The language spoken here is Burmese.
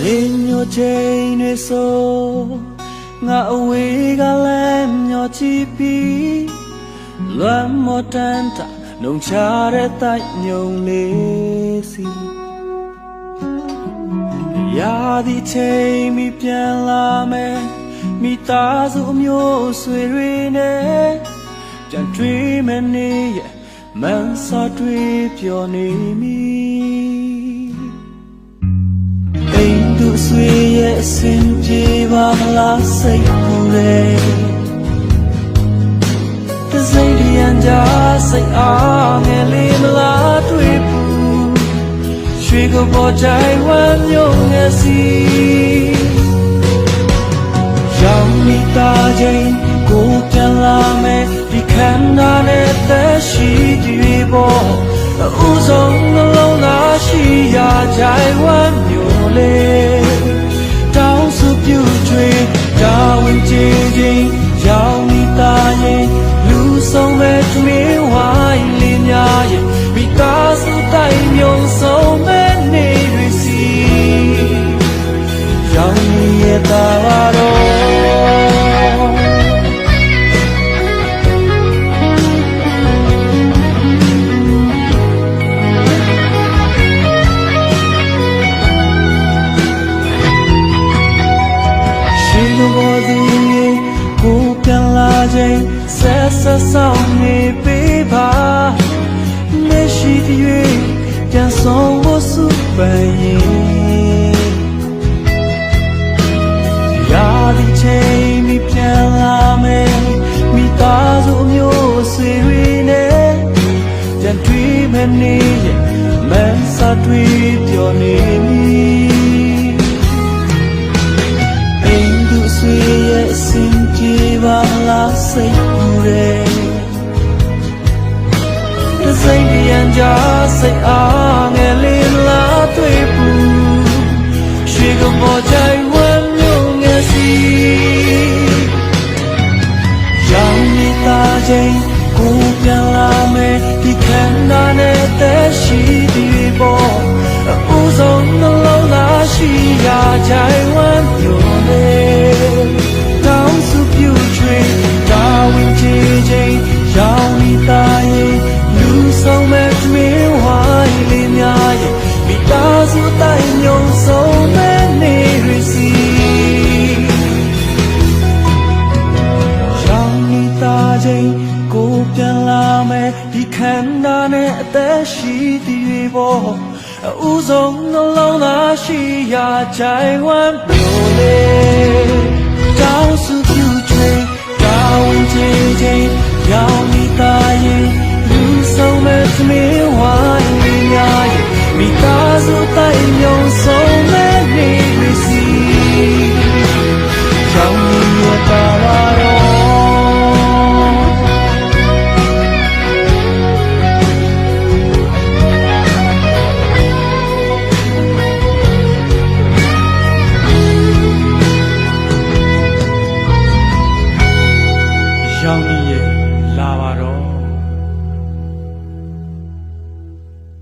နေညိုချိန်တွေဆိုငါအဝေးကလည်းမျောချပြီးလွမ်းမတန်တာလုံချတဲ့တိုက်ညုံလေးစီရာဒီချိန်မီပြန်လာမယ်မိသားစုအမျိုးဆွေတွေနဲ့ပြန်တွေ့မယ်နေရဲ့မန်စာတွေ့ပျော်နေမီအိမ်သူအ ဆွေရဲ့အစင်ပြေပါမလားစိတ်ကူတယ်တစိမ့်ရန်ကြစိတ်အားငယ်လေးမလားတွေ့ဘူးရွှေကိုပေါ်ကြိုင်ဝမ်းမျိုးငယ်စီရောင်မိသားချင်းကိုပြန်လာမယ်ဒီခန္ဓာနဲ့သက်ရှိတွေပေါ်အဥဆုံးနှလုံးသားရှိရာကြိုင်ဝမ်းမျိုးလေး မဲ့တမင်းဝိုင်းလေးများရဲ့မိသားစုတိုင်းမြုံဆုံးမဲ့နေတွေစီရောင်ရဲ့တာ ပြန်လာခြင်းဆက်ဆက်ဆောင်နေပေးပါလက်ရှိတည်းပြန်ဆောင်ဖို့စုပန်ရင် ခန္ဓာနဲ့သက်ရှိသည်ပေါ်အဥဆုံးနှလုံးသားရှိရာကြိုင် ပြန်လာမယ်ဒီခန္ဓာနဲ့အသက်ရှိသည်တွေပေါ်အဥဆုံးနှလုံးသားရှိရာကြိုင်ဝမ်းပြိုလေတောင်းစုပြုချွေတောင်းချေချင်းရောင်နီသား